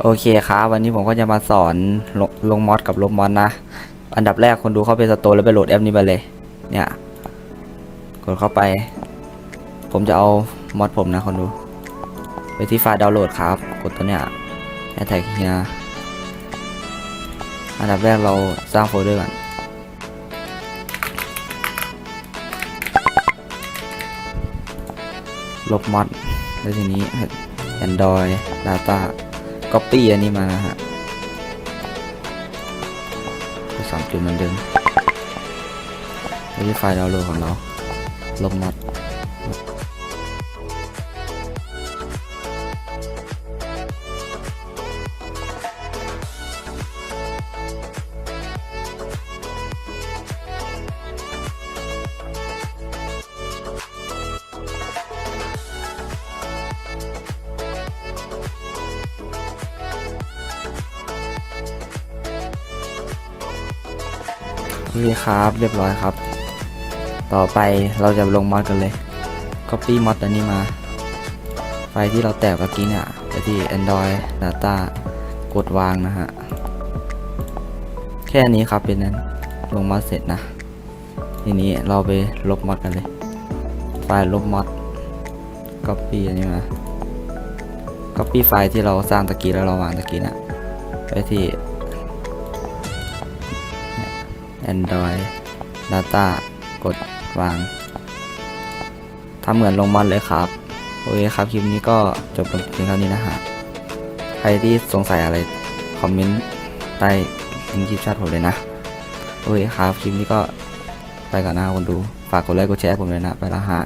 โอเคครับวันนี้ผมก็จะมาสอนลงลงมอดกับลบมอดนะ อันดับแรกคนดูเข้าไปสโตร์แล้วไปโหลดแอปนี้มาเลย เนี่ยกดเข้าไป ผมจะเอามอดผมนะคนดู ไปที่ไฟล์ดาวน์โหลดครับ กดตัวเนี้ยแอทแท็กเฮียอันดับแรกเราสร้างโฟลเดอร์ก่อนลบมอดแล้วทีนี้ Android Data Copy อันนี้มานะฮะก็สามจุดเหมือนเดิมนี่ไฟล์ดาวน์โหลดของเราลงมอด โอเครับเรียบร้อยครับ ต่อไปเราจะลงมอดกันเลย Copy มอดอันนี้มา ไฟล์ที่เราแตกเมื่อกี้เนี่ยไปที่ Android Data กดวางนะฮะ แค่นี้ครับเป็นนั้น ลงมอดเสร็จนะ ทีนี้เราไปลบมอดกันเลย ไฟล์ลบมอด Copy อันนี้มา Copy ไฟล์ที่เราสร้างตะกี้แล้วเราวางตะกี้นะไปที่ Android Data กดวางทำเหมือนลงมอนเลยครับ โอเคครับ คลิปนี้ก็จบเพียงเท่านี้นะฮะ ใครที่สงสัยอะไร คอมเมนต์ใต้ลิงก์คลิปชาติผมเลยนะ โอเคครับ คลิปนี้ก็ไปก่อนนะคนดู ฝากกดไลค์กดแชร์ผมเลยนะ ไปละฮะ